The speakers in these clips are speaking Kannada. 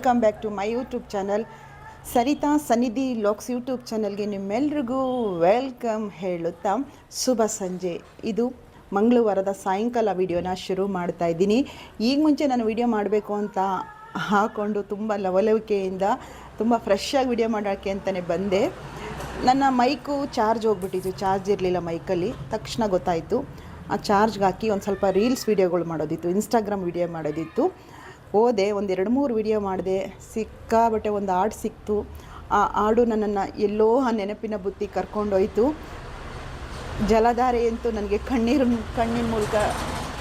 Welcome back to my YouTube channel Saritha Sannidhi LOX YouTube ಚಾನಲ್ಗೆ ನಿಮ್ಮೆಲ್ರಿಗೂ ವೆಲ್ಕಮ್ ಹೇಳುತ್ತಾ ಶುಭ ಸಂಜೆ. ಇದು ಮಂಗಳವಾರದ ಸಾಯಂಕಾಲ ವಿಡಿಯೋನ ಶುರು ಮಾಡ್ತಾ ಇದ್ದೀನಿ. ಈಗ ಮುಂಚೆ ನಾನು ವಿಡಿಯೋ ಮಾಡಬೇಕು ಅಂತ ಹಾಕ್ಕೊಂಡು ತುಂಬ ಲವಲವಿಕೆಯಿಂದ, ತುಂಬ ಫ್ರೆಶ್ ಆಗಿ ವಿಡಿಯೋ ಮಾಡೋಕ್ಕೆ ಅಂತಲೇ ಬಂದೆ. ನನ್ನ ಮೈಕು ಚಾರ್ಜ್ ಹೋಗ್ಬಿಟ್ಟಿತ್ತು. ಚಾರ್ಜ್ ಇರಲಿಲ್ಲ ಮೈಕಲ್ಲಿ ತಕ್ಷಣ ಗೊತ್ತಾಯಿತು. ಆ ಚಾರ್ಜ್ಗೆ ಹಾಕಿ ಒಂದು ಸ್ವಲ್ಪ ರೀಲ್ಸ್ ವೀಡಿಯೋಗಳು ಮಾಡೋದಿತ್ತು. ಇನ್ಸ್ಟಾಗ್ರಾಮ್ ವಿಡಿಯೋ ಮಾಡೋದಿತ್ತು. ಹೋದೆ, ಒಂದು ಎರಡು ಮೂರು ವಿಡಿಯೋ ಮಾಡಿದೆ ಸಿಕ್ಕಾಬಟ್ಟೆ ಒಂದು ಹಾಡು ಸಿಕ್ತು. ಆ ಹಾಡು ನನ್ನನ್ನು ಎಲ್ಲೋ ಆ ನೆನಪಿನ ಬುತ್ತಿ ಕರ್ಕೊಂಡೋಯ್ತು. ಜಲಧಾರೆ ಅಂತೂ ನನಗೆ ಕಣ್ಣೀರು, ಕಣ್ಣಿನ ಮೂಲಕ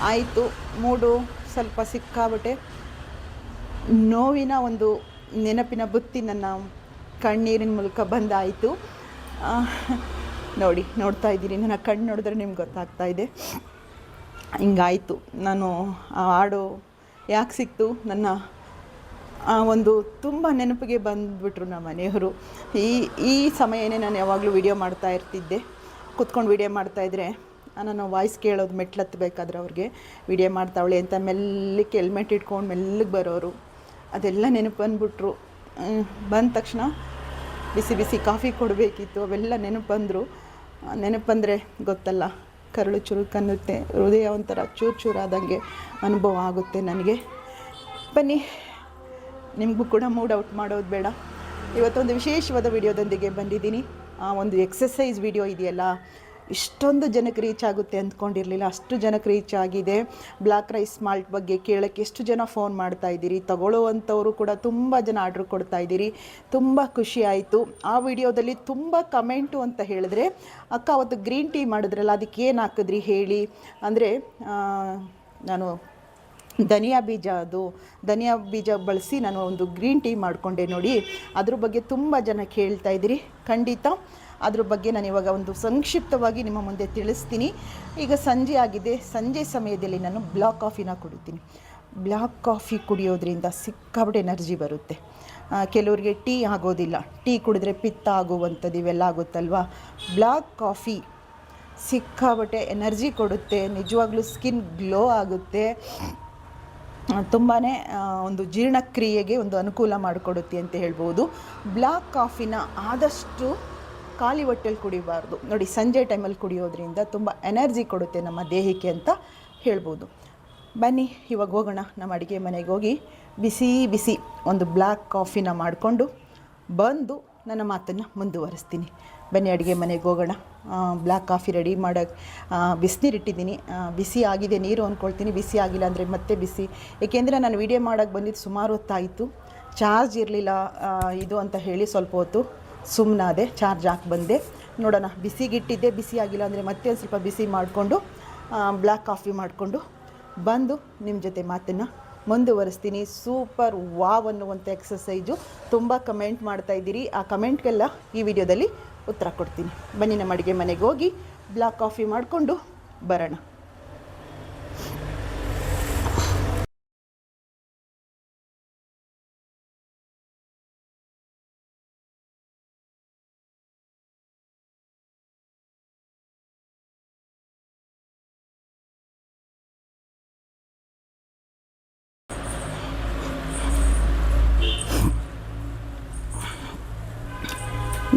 ಆಯಿತು. ಮೂಡು ಸ್ವಲ್ಪ ಸಿಕ್ಕಾಬಟ್ಟೆ ನೋವಿನ ಒಂದು ನೆನಪಿನ ಬುತ್ತಿ ನನ್ನ ಕಣ್ಣೀರಿನ ಮೂಲಕ ಬಂದಾಯಿತು. ನೋಡಿ, ನೋಡ್ತಾ ಇದ್ದೀರಿ. ನನ್ನ ಕಣ್ಣು ನೋಡಿದ್ರೆ ನಿಮ್ಗೆ ಗೊತ್ತಾಗ್ತಾ ಇದೆ. ಹಿಂಗಾಯಿತು. ನಾನು ಆ ಹಾಡು ಯಾಕೆ ಸಿಕ್ತು? ನನ್ನ ಒಂದು ತುಂಬ ನೆನಪಿಗೆ ಬಂದುಬಿಟ್ರು ನಮ್ಮ ಮನೆಯವರು. ಈ ಈ ಸಮಯನೇ ನಾನು ಯಾವಾಗಲೂ ವಿಡಿಯೋ ಮಾಡ್ತಾ ಇರ್ತಿದ್ದೆ. ಕುತ್ಕೊಂಡು ವಿಡಿಯೋ ಮಾಡ್ತಾಯಿದ್ರೆ ನಾನು ವಾಯ್ಸ್ ಕೇಳೋದು ಮೆಟ್ಲು ಹತ್ತಬೇಕಾದ್ರೆ ಅವ್ರಿಗೆ ವಿಡಿಯೋ ಮಾಡ್ತಾವಳೆ ಅಂತ ಮೆಲ್ಲಕ್ಕೆ ಹೆಲ್ಮೆಟ್ ಇಟ್ಕೊಂಡು ಮೆಲ್ಲಗೆ ಬರೋರು. ಅದೆಲ್ಲ ನೆನಪು ಬಂದ್ಬಿಟ್ರು. ಬಂದ ತಕ್ಷಣ ಬಿಸಿ ಬಿಸಿ ಕಾಫಿ ಕೊಡಬೇಕಿತ್ತು. ಅವೆಲ್ಲ ನೆನಪು ಬಂದರು. ನೆನಪು ಬಂದರೆ ಗೊತ್ತಲ್ಲ. ಕರಳು ಚುರುಕನ್ನುತ್ತೆ, ಹೃದಯ ಒಂಥರ ಚೂರು ಚೂರಾದಂಗೆ ಅನುಭವ ಆಗುತ್ತೆ ನನಗೆ. ಬನ್ನಿ, ನಿಮಗೂ ಕೂಡ ಮೂಡ್ ಔಟ್ ಮಾಡೋದು ಬೇಡ. ಇವತ್ತೊಂದು ವಿಶೇಷವಾದ ವಿಡಿಯೋದೊಂದಿಗೆ ಬಂದಿದ್ದೀನಿ. ಆ, ಒಂದು ಎಕ್ಸಸೈಸ್ ವಿಡಿಯೋ ಇದೆಯಲ್ಲ ಇಷ್ಟೊಂದು ಜನಕ್ಕೆ ರೀಚ್ ಆಗುತ್ತೆ ಅಂದ್ಕೊಂಡಿರಲಿಲ್ಲ. ಅಷ್ಟು ಜನಕ್ಕೆ ರೀಚ್ ಆಗಿದೆ. ಬ್ಲ್ಯಾಕ್ ರೈಸ್ ಮಾಲ್ಟ್ ಬಗ್ಗೆ ಕೇಳೋಕ್ಕೆ ಎಷ್ಟು ಜನ ಫೋನ್ ಮಾಡ್ತಾ ಇದ್ದೀರಿ? ತಗೊಳ್ಳುವಂಥವರು ಕೂಡ ತುಂಬ ಜನ ಆರ್ಡ್ರ್ ಕೊಡ್ತಾ ಇದ್ದೀರಿ. ತುಂಬ ಖುಷಿ ಆಯಿತು. ಆ ವಿಡಿಯೋದಲ್ಲಿ ತುಂಬ ಕಮೆಂಟು ಅಂತ ಹೇಳಿದ್ರೆ, ಅಕ್ಕ, ಅವತ್ತು ಗ್ರೀನ್ ಟೀ ಮಾಡಿದ್ರಲ್ಲ, ಅದಕ್ಕೆ ಏನು ಹಾಕಿದ್ರಿ ಹೇಳಿ? ಅಂದರೆ ನಾನು ಧನಿಯಾ ಬೀಜ ಅದು. ಧನಿಯಾ ಬೀಜ ಬಳಸಿ ನಾನು ಒಂದು ಗ್ರೀನ್ ಟೀ ಮಾಡಿಕೊಂಡೆ ನೋಡಿ. ಅದ್ರ ಬಗ್ಗೆ ತುಂಬ ಜನ ಕೇಳ್ತಾ ಇದ್ದೀರಿ. ಖಂಡಿತ ಅದ್ರ ಬಗ್ಗೆ ನಾನು ಇವಾಗ ಒಂದು ಸಂಕ್ಷಿಪ್ತವಾಗಿ ನಿಮ್ಮ ಮುಂದೆ ತಿಳಿಸ್ತೀನಿ. ಈಗ ಸಂಜೆ ಆಗಿದೆ. ಸಂಜೆ ಸಮಯದಲ್ಲಿ ನಾನು ಬ್ಲಾಕ್ ಕಾಫಿನ ಕುಡಿತೀನಿ. ಬ್ಲ್ಯಾಕ್ ಕಾಫಿ ಕುಡಿಯೋದ್ರಿಂದ ಸಿಕ್ಕಾಬಿಟ್ಟು ಎನರ್ಜಿ ಬರುತ್ತೆ. ಕೆಲವರಿಗೆ ಟೀ ಆಗೋದಿಲ್ಲ. ಟೀ ಕುಡಿದ್ರೆ ಪಿತ್ತ ಆಗುವಂಥದ್ದು ಇವೆಲ್ಲ ಆಗುತ್ತಲ್ವಾ? ಬ್ಲ್ಯಾಕ್ ಕಾಫಿ ಸಿಕ್ಕಾಬಟ್ಟೆ ಎನರ್ಜಿ ಕೊಡುತ್ತೆ. ನಿಜವಾಗ್ಲೂ ಸ್ಕಿನ್ ಗ್ಲೋ ಆಗುತ್ತೆ. ತುಂಬಾ ಒಂದು ಜೀರ್ಣಕ್ರಿಯೆಗೆ ಒಂದು ಅನುಕೂಲ ಮಾಡಿಕೊಡುತ್ತೆ ಅಂತ ಹೇಳ್ಬೋದು. ಬ್ಲ್ಯಾಕ್ ಕಾಫಿನ ಆದಷ್ಟು ಖಾಲಿ ಹೊಟ್ಟೆಲಿ ಕುಡಿಬಾರ್ದು. ನೋಡಿ, ಸಂಜೆ ಟೈಮಲ್ಲಿ ಕುಡಿಯೋದ್ರಿಂದ ತುಂಬ ಎನರ್ಜಿ ಕೊಡುತ್ತೆ ನಮ್ಮ ದೇಹಕ್ಕೆ ಅಂತ ಹೇಳ್ಬೋದು. ಬನ್ನಿ, ಇವಾಗ ಹೋಗೋಣ. ನಮ್ಮ ಅಡುಗೆ ಮನೆಗೆ ಹೋಗಿ ಬಿಸಿ ಬಿಸಿ ಒಂದು ಬ್ಲ್ಯಾಕ್ ಕಾಫಿನ ಮಾಡಿಕೊಂಡು ಬಂದು ನನ್ನ ಮಾತನ್ನು ಮುಂದುವರಿಸ್ತೀನಿ. ಬನ್ನಿ, ಅಡುಗೆ ಮನೆಗೆ ಹೋಗೋಣ. ಬ್ಲ್ಯಾಕ್ ಕಾಫಿ ರೆಡಿ ಮಾಡೋಕ್ಕೆ ಬಿಸಿನೀರು ಇಟ್ಟಿದ್ದೀನಿ ಬಿಸಿ ಆಗಿದೆ, ನೀರು ಅಂದ್ಕೊಳ್ತೀನಿ. ಬಿಸಿ ಆಗಿಲ್ಲ ಅಂದರೆ ಮತ್ತೆ ಬಿಸಿ. ಏಕೆಂದರೆ ನಾನು ವಿಡಿಯೋ ಮಾಡೋಕ್ಕೆ ಬಂದಿದ್ದು ಸುಮಾರು ಹೊತ್ತಾಯಿತು. ಚಾರ್ಜ್ ಇರಲಿಲ್ಲ ಇದು ಅಂತ ಹೇಳಿ ಸ್ವಲ್ಪ ಹೊತ್ತು ಸುಮ್ಮನಾದೆ ಚಾರ್ಜ್ ಹಾಕಿ ಬಂದೆ. ನೋಡೋಣ, ಬಿಸಿಗಿಟ್ಟಿದ್ದೆ. ಬಿಸಿ ಆಗಿಲ್ಲ ಅಂದರೆ ಮತ್ತೆ ಒಂದು ಸ್ವಲ್ಪ ಬಿಸಿ ಮಾಡಿಕೊಂಡು ಬ್ಲ್ಯಾಕ್ ಕಾಫಿ ಮಾಡಿಕೊಂಡು ಬಂದು ನಿಮ್ಮ ಜೊತೆ ಮಾತನ್ನು ಮುಂದುವರಿಸ್ತೀನಿ. ಸೂಪರ್ ವಾವ್ ಅನ್ನುವಂಥ ಎಕ್ಸಸೈಜು ತುಂಬ ಕಮೆಂಟ್ ಮಾಡ್ತಾ ಇದ್ದೀರಿ. ಆ ಕಮೆಂಟ್ಗೆಲ್ಲ ಈ ವಿಡಿಯೋದಲ್ಲಿ ಉತ್ತರ ಕೊಡ್ತೀನಿ. ಬನ್ನಿ ನಮ್ಮ ಅಡುಗೆ ಮನೆಗೆ ಹೋಗಿ ಬ್ಲ್ಯಾಕ್ ಕಾಫಿ ಮಾಡಿಕೊಂಡು ಬರೋಣ.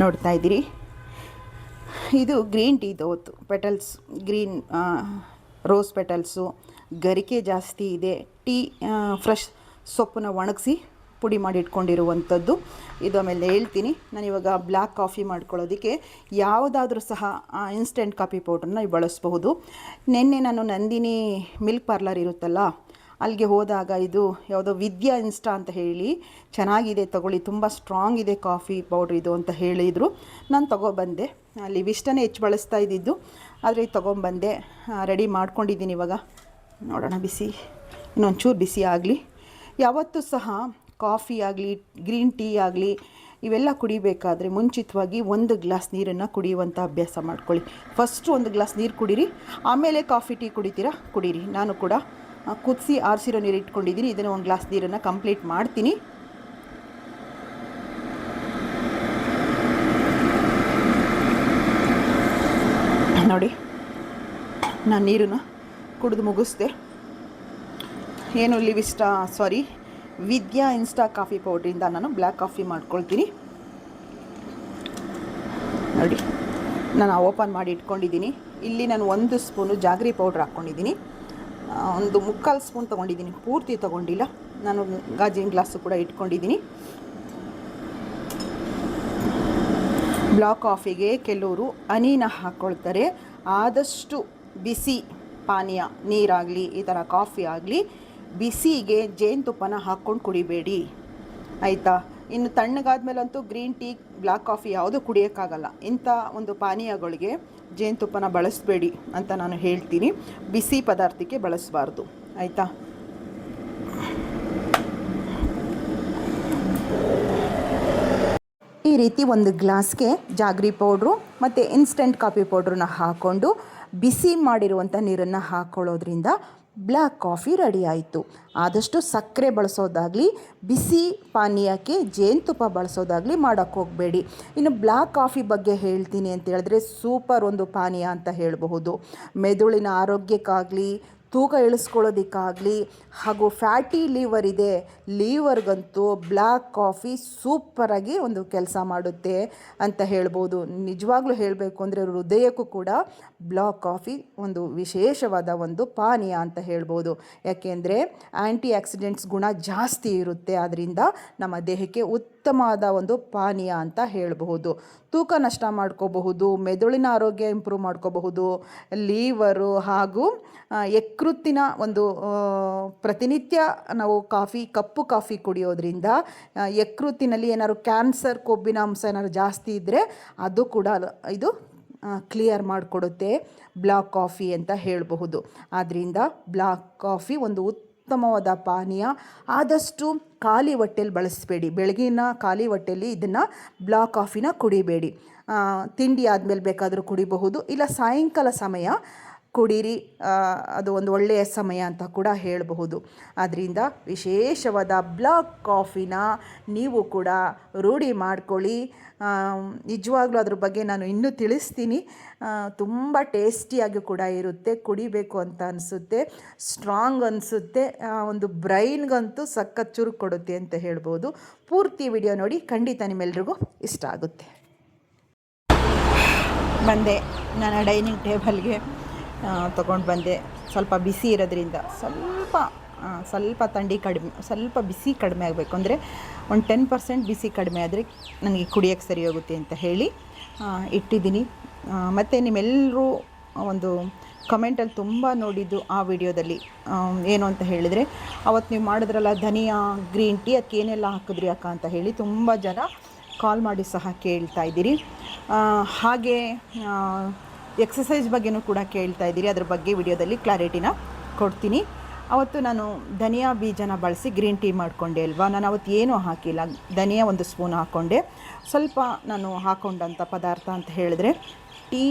ನೋಡ್ತಾ ಇದ್ದೀರಿ. ಇದು ಗ್ರೀನ್ ಟೀ ದೋತ್, ಪೆಟಲ್ಸ್, ಗ್ರೀನ್ ರೋಸ್ ಪೆಟಲ್ಸು, ಗರಿಕೆ ಜಾಸ್ತಿ ಇದೆ. ಟೀ ಫ್ರೆಶ್ ಸೊಪ್ಪನ್ನ ಒಣಗಿಸಿ ಪುಡಿ ಮಾಡಿ ಇಟ್ಕೊಂಡಿರುವಂಥದ್ದು. ಇದು ಆಮೇಲೆ ಹೇಳ್ತೀನಿ, ನಾನು ಇವಾಗ ಬ್ಲ್ಯಾಕ್ ಕಾಫಿ ಮಾಡ್ಕೊಳ್ಳೋದಕ್ಕೆ ಯಾವುದಾದ್ರೂ ಸಹ ಇನ್ಸ್ಟೆಂಟ್ ಕಾಫಿ ಪೌಡ್ರನ್ನ ಬಳಸಬಹುದು. ನಿನ್ನೆ ನಾನು ನಂದಿನಿ ಮಿಲ್ಕ್ ಪಾರ್ಲರ್ ಇರುತ್ತಲ್ಲ ಅಲ್ಲಿಗೆ ಹೋದಾಗ ಇದು ಯಾವುದೋ ವಿದ್ಯಾ ಇನ್ಸ್ಟಾ ಅಂತ ಹೇಳಿ ಚೆನ್ನಾಗಿದೆ ತಗೊಳ್ಳಿ, ತುಂಬ ಸ್ಟ್ರಾಂಗ್ ಇದೆ ಕಾಫಿ ಪೌಡ್ರ್ ಇದು ಅಂತ ಹೇಳಿದರು. ನಾನು ತೊಗೊಬಂದೆ. ಅಲ್ಲಿ ವಿಷ್ಟನೇ ಹೆಚ್ಚು ಬಳಸ್ತಾ ಇದ್ದಿದ್ದು. ಆದರೆ ಇದು ತೊಗೊಂಬಂದೆ. ರೆಡಿ ಮಾಡ್ಕೊಂಡಿದ್ದೀನಿ ಇವಾಗ. ನೋಡೋಣ, ಬಿಸಿ. ಇನ್ನೊಂಚೂರು ಬಿಸಿ ಆಗಲಿ. ಯಾವತ್ತೂ ಸಹ ಕಾಫಿ ಆಗಲಿ, ಗ್ರೀನ್ ಟೀ ಆಗಲಿ, ಇವೆಲ್ಲ ಕುಡಿಬೇಕಾದ್ರೆ ಮುಂಚಿತವಾಗಿ ಒಂದು ಗ್ಲಾಸ್ ನೀರನ್ನು ಕುಡಿಯುವಂಥ ಅಭ್ಯಾಸ ಮಾಡ್ಕೊಳ್ಳಿ. ಫಸ್ಟು ಒಂದು ಗ್ಲಾಸ್ ನೀರು ಕುಡೀರಿ. ಆಮೇಲೆ ಕಾಫಿ ಟೀ ಕುಡಿತೀರಾ? ಕುಡೀರಿ. ನಾನು ಕೂಡ ಕುದಿಸಿ ಆರಿಸಿರೋ ನೀರು ಇಟ್ಕೊಂಡಿದ್ದೀನಿ. ಇದನ್ನು ಒಂದು ಗ್ಲಾಸ್ ನೀರನ್ನು ಕಂಪ್ಲೀಟ್ ಮಾಡ್ತೀನಿ. ನೋಡಿ, ನಾನು ನೀರನ್ನು ಕುಡಿದು ಮುಗಿಸ್ದೆ. ಏನು ಲಿವಿಸ್ಟಾ ಸಾರಿ ವಿದ್ಯಾ ಇನ್ಸ್ಟಾ ಕಾಫಿ ಪೌಡ್ರಿಂದ ನಾನು ಬ್ಲ್ಯಾಕ್ ಕಾಫಿ ಮಾಡ್ಕೊಳ್ತೀನಿ. ನೋಡಿ, ನಾನು ಓಪನ್ ಮಾಡಿ ಇಟ್ಕೊಂಡಿದ್ದೀನಿ. ಇಲ್ಲಿ ನಾನು ಒಂದು ಸ್ಪೂನು ಜಾಗ್ರಿ ಪೌಡ್ರ್ ಹಾಕ್ಕೊಂಡಿದ್ದೀನಿ. ಒಂದು ಮುಕ್ಕಾಲು ಸ್ಪೂನ್ ತೊಗೊಂಡಿದ್ದೀನಿ. ಪೂರ್ತಿ ತೊಗೊಂಡಿಲ್ಲ. ನಾನು ಗಾಜಿನ ಗ್ಲಾಸು ಕೂಡ ಇಟ್ಕೊಂಡಿದ್ದೀನಿ. ಬ್ಲಾಕ್ ಕಾಫಿಗೆ ಕೆಲವರು ಹನಿನ ಹಾಕ್ಕೊಳ್ತಾರೆ ಆದಷ್ಟು ಬಿಸಿ ಪಾನೀಯ, ನೀರಾಗಲಿ, ಈ ಥರ ಕಾಫಿ ಆಗಲಿ, ಬಿಸಿಗೆ ಜೇನುತುಪ್ಪನ ಹಾಕ್ಕೊಂಡು ಕುಡಿಬೇಡಿ. ಆಯಿತಾ? ಇನ್ನು ತಣ್ಣಗಾದ್ಮೇಲಂತೂ ಗ್ರೀನ್ ಟೀ ಬ್ಲ್ಯಾಕ್ ಕಾಫಿ ಯಾವುದೂ ಕುಡಿಯೋಕ್ಕಾಗಲ್ಲ. ಇಂಥ ಒಂದು ಪಾನೀಯಗಳಿಗೆ ಜೇನುತುಪ್ಪನ ಬಳಸಬೇಡಿ ಅಂತ ನಾನು ಹೇಳ್ತೀನಿ. ಬಿಸಿ ಪದಾರ್ಥಕ್ಕೆ ಬಳಸಬಾರ್ದು. ಆಯಿತಾ? ಈ ರೀತಿ ಒಂದು ಗ್ಲಾಸ್ಗೆ ಜಾಗ್ರಿ ಪೌಡ್ರು ಮತ್ತು ಇನ್ಸ್ಟೆಂಟ್ ಕಾಫಿ ಪೌಡ್ರನ್ನ ಹಾಕ್ಕೊಂಡು ಬಿಸಿ ಮಾಡಿರುವಂಥ ನೀರನ್ನು ಹಾಕ್ಕೊಳ್ಳೋದ್ರಿಂದ ಬ್ಲ್ಯಾಕ್ ಕಾಫಿ ರೆಡಿ ಆಯಿತು. ಆದಷ್ಟು ಸಕ್ಕರೆ ಬಳಸೋದಾಗಲಿ, ಬಿಸಿ ಪಾನೀಯಕ್ಕೆ ಜೇನುತುಪ್ಪ ಬಳಸೋದಾಗಲಿ ಮಾಡೋಕ್ಕೆ ಹೋಗಬೇಡಿ. ಇನ್ನು ಬ್ಲ್ಯಾಕ್ ಕಾಫಿ ಬಗ್ಗೆ ಹೇಳ್ತೀನಿ ಅಂತ ಹೇಳಿದ್ರೆ ಸೂಪರ್ ಒಂದು ಪಾನೀಯ ಅಂತ ಹೇಳಬಹುದು. ಮೆದುಳಿನ ಆರೋಗ್ಯಕ್ಕಾಗಲಿ ತೂಕ ಇಳಿಸ್ಕೊಳ್ಳೋದಕ್ಕಾಗಲಿ ಹಾಗೂ ಫ್ಯಾಟಿ ಲೀವರ್ ಇದೆ ಲೀವರ್ಗಂತೂ ಬ್ಲ್ಯಾಕ್ ಕಾಫಿ ಸೂಪರಾಗಿ ಒಂದು ಕೆಲಸ ಮಾಡುತ್ತೆ ಅಂತ ಹೇಳ್ಬೋದು. ನಿಜವಾಗ್ಲೂ ಹೇಳಬೇಕು ಅಂದರೆ ಹೃದಯಕ್ಕೂ ಕೂಡ ಬ್ಲಾಕ್ ಕಾಫಿ ಒಂದು ವಿಶೇಷವಾದ ಒಂದು ಪಾನೀಯ ಅಂತ ಹೇಳ್ಬೋದು. ಯಾಕೆಂದರೆ ಆ್ಯಂಟಿ ಆಕ್ಸಿಡೆಂಟ್ಸ್ ಗುಣ ಜಾಸ್ತಿ ಇರುತ್ತೆ ಅದರಿಂದ ನಮ್ಮ ದೇಹಕ್ಕೆ ಉತ್ತಮವಾದ ಒಂದು ಪಾನೀಯ ಅಂತ ಹೇಳಬಹುದು. ತೂಕ ನಷ್ಟ ಮಾಡ್ಕೋಬಹುದು ಮೆದುಳಿನ ಆರೋಗ್ಯ ಇಂಪ್ರೂವ್ ಮಾಡ್ಕೋಬಹುದು ಲೀವರು ಹಾಗೂ ಆ, ಯಕೃತ್ತಿನ ಒಂದು ಪ್ರತಿನಿತ್ಯ ನಾವು ಕಾಫಿ, ಕಪ್ಪು ಕಾಫಿ ಕುಡಿಯೋದ್ರಿಂದ ಯಕೃತ್ತಿನಲ್ಲಿ ಏನಾದ್ರು ಕ್ಯಾನ್ಸರ್, ಕೊಬ್ಬಿನ ಅಂಶ ಏನಾದ್ರು ಜಾಸ್ತಿ ಇದ್ದರೆ ಅದು ಕೂಡ ಇದು ಕ್ಲಿಯರ್ ಮಾಡಿಕೊಡುತ್ತೆ. ಬ್ಲಾಕ್ ಕಾಫಿ ಅಂತ ಹೇಳಬಹುದು. ಆದ್ದರಿಂದ ಬ್ಲಾಕ್ ಕಾಫಿ ಒಂದು ಉತ್ತಮವಾದ ಪಾನೀಯ. ಆದಷ್ಟು ಖಾಲಿ ಹೊಟ್ಟೆಲಿ ಬಳಸಬೇಡಿ. ಬೆಳಗಿನ ಖಾಲಿ ಹೊಟ್ಟೆಲಿ ಇದನ್ನು ಬ್ಲಾಕ್ ಕಾಫಿನ ಕುಡಿಬೇಡಿ. ತಿಂಡಿ ಆದಮೇಲೆ ಬೇಕಾದರೂ ಕುಡಿಬಹುದು. ಇಲ್ಲ ಸಾಯಂಕಾಲ ಸಮಯ ಕುಡೀರಿ ಅದು ಒಂದು ಒಳ್ಳೆಯ ಸಮಯ ಅಂತ ಕೂಡ ಹೇಳಬಹುದು. ಆದ್ದರಿಂದ ವಿಶೇಷವಾದ ಬ್ಲಾಕ್ ಕಾಫಿನ ನೀವು ಕೂಡ ರೂಢಿ ಮಾಡ್ಕೊಳ್ಳಿ. ನಿಜವಾಗ್ಲೂ ಅದ್ರ ಬಗ್ಗೆ ನಾನು ಇನ್ನೂ ತಿಳಿಸ್ತೀನಿ. ತುಂಬ ಟೇಸ್ಟಿಯಾಗಿ ಕೂಡ ಇರುತ್ತೆ, ಕುಡಿಬೇಕು ಅಂತ ಅನಿಸುತ್ತೆ, ಸ್ಟ್ರಾಂಗ್ ಅನಿಸುತ್ತೆ ಒಂದು ಬ್ರೈನ್ಗಂತೂ ಸಖತ್ ಚುರುಕು ಕೊಡುತ್ತೆ ಅಂತ ಹೇಳ್ಬೋದು. ಪೂರ್ತಿ ವಿಡಿಯೋ ನೋಡಿ, ಖಂಡಿತ ನಿಮ್ಮೆಲ್ರಿಗೂ ಇಷ್ಟ ಆಗುತ್ತೆ. ಬಂದೆ, ನನ್ನ ಡೈನಿಂಗ್ ಟೇಬಲ್ಗೆ. ತೊಗೊಂಡು ಬಂದೆ. ಸ್ವಲ್ಪ ಬಿಸಿ ಇರೋದ್ರಿಂದ ಸ್ವಲ್ಪ ಸ್ವಲ್ಪ ಥಂಡಿ ಕಡಿಮೆ, ಸ್ವಲ್ಪ ಬಿಸಿ ಕಡಿಮೆ ಆಗಬೇಕು. ಅಂದರೆ ಒಂದು ಟೆನ್ ಪರ್ಸೆಂಟ್ ಬಿಸಿ ಕಡಿಮೆ ಆದರೆ ನನಗೆ ಕುಡಿಯೋಕ್ಕೆ ಸರಿ ಹೋಗುತ್ತೆ ಅಂತ ಹೇಳಿ ಇಟ್ಟಿದ್ದೀನಿ. ಮತ್ತು ನಿಮ್ಮೆಲ್ಲರೂ ಒಂದು ಕಮೆಂಟಲ್ಲಿ ತುಂಬ ನೋಡಿದ್ದು ಆ ವಿಡಿಯೋದಲ್ಲಿ ಏನು ಅಂತ ಹೇಳಿದರೆ ಅವತ್ತು ನೀವು ಮಾಡಿದ್ರಲ್ಲ ಧನಿಯಾ ಗ್ರೀನ್ ಟೀ ಅದಕ್ಕೆ ಏನೆಲ್ಲ ಹಾಕಿದ್ರಿ ಅಕ್ಕ ಅಂತ ಹೇಳಿ ತುಂಬ ಜನ ಕಾಲ್ ಮಾಡಿ ಸಹ ಕೇಳ್ತಾ ಇದ್ದೀರಿ. ಹಾಗೆ ಎಕ್ಸಸೈಸ್ ಬಗ್ಗೆನೂ ಕೂಡ ಕೇಳ್ತಾ ಇದ್ದೀರಿ. ಅದ್ರ ಬಗ್ಗೆ ವಿಡಿಯೋದಲ್ಲಿ ಕ್ಲಾರಿಟಿನ ಕೊಡ್ತೀನಿ. ಅವತ್ತು ನಾನು ಧನಿಯಾ ಬೀಜನ ಬಳಸಿ ಗ್ರೀನ್ ಟೀ ಮಾಡಿಕೊಂಡೆ ಅಲ್ವಾ? ನಾನು ಅವತ್ತು ಏನೂ ಹಾಕಿಲ್ಲ. ಧನಿಯಾ ಒಂದು ಸ್ಪೂನ್ ಹಾಕ್ಕೊಂಡೆ ಸ್ವಲ್ಪ ನಾನು ಹಾಕ್ಕೊಂಡಂಥ ಪದಾರ್ಥ ಅಂತ ಹೇಳಿದ್ರೆ ಟೀ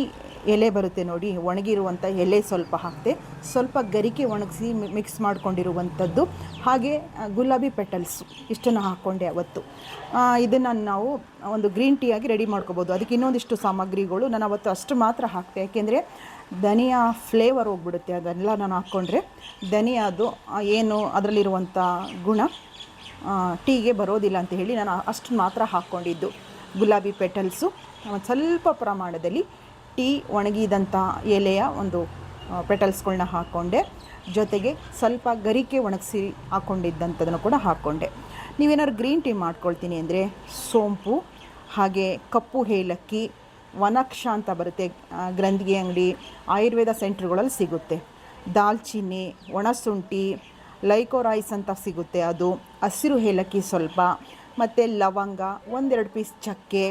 ಎಲೆ ಬರುತ್ತೆ ನೋಡಿ, ಒಣಗಿರುವಂಥ ಎಲೆ ಸ್ವಲ್ಪ ಹಾಕಿದೆ ಸ್ವಲ್ಪ ಗರಿಕೆ ಒಣಗಿಸಿ ಮಿಕ್ಸ್ ಮಾಡ್ಕೊಂಡಿರುವಂಥದ್ದು. ಹಾಗೆ ಗುಲಾಬಿ ಪೆಟಲ್ಸು ಇಷ್ಟನ್ನು ಹಾಕ್ಕೊಂಡೆ ಅವತ್ತು. ಇದನ್ನು ನಾವು ಒಂದು ಗ್ರೀನ್ ಟೀ ಆಗಿ ರೆಡಿ ಮಾಡ್ಕೋಬೋದು. ಅದಕ್ಕೆ ಇನ್ನೊಂದಿಷ್ಟು ಸಾಮಗ್ರಿಗಳು. ನಾನು ಅವತ್ತು ಅಷ್ಟು ಮಾತ್ರ ಹಾಕ್ತೆ. ಯಾಕೆಂದರೆ ಧನಿಯಾ ಫ್ಲೇವರ್ ಹೋಗ್ಬಿಡುತ್ತೆ ಅದೆಲ್ಲ ನಾನು ಹಾಕ್ಕೊಂಡ್ರೆ. ಧನಿಯಾದು ಏನು ಅದರಲ್ಲಿರುವಂಥ ಗುಣ ಟೀಗೆ ಬರೋದಿಲ್ಲ ಅಂತ ಹೇಳಿ ನಾನು ಅಷ್ಟು ಮಾತ್ರ ಹಾಕ್ಕೊಂಡಿದ್ದು ಗುಲಾಬಿ ಪೆಟಲ್ಸು ಸ್ವಲ್ಪ ಪ್ರಮಾಣದಲ್ಲಿ ಟೀ ಒಣಗಿದಂಥ ಎಲೆಯ ಒಂದು ಪೆಟಲ್ಸ್ಗಳನ್ನ ಹಾಕ್ಕೊಂಡೆ ಜೊತೆಗೆ ಸ್ವಲ್ಪ ಗರಿಕೆ ಒಣಗಿಸಿ ಹಾಕ್ಕೊಂಡಿದ್ದಂಥದನ್ನು ಕೂಡ ಹಾಕ್ಕೊಂಡೆ ನೀವೇನಾದ್ರು ಗ್ರೀನ್ ಟೀ ಮಾಡ್ಕೊಳ್ತೀನಿ ಅಂದರೆ ಸೋಂಪು, ಹಾಗೆ ಕಪ್ಪು ಏಲಕ್ಕಿ, ವನಕ್ಷ ಅಂತ ಬರುತ್ತೆ ಗ್ರಂಥಿಗೆ ಅಂಗಡಿ, ಆಯುರ್ವೇದ ಸೆಂಟ್ರ್ಗಳಲ್ಲಿ ಸಿಗುತ್ತೆ. ದಾಲ್ಚಿನ್ನಿ ಒಣಶುಂಠಿ ಲೈಕೋರೈಸ್ ಅಂತ ಸಿಗುತ್ತೆ ಅದು. ಹಸಿರು ಏಲಕ್ಕಿ ಸ್ವಲ್ಪ, ಮತ್ತು ಲವಂಗ, ಒಂದೆರಡು ಪೀಸ್ ಚಕ್ಕೆ,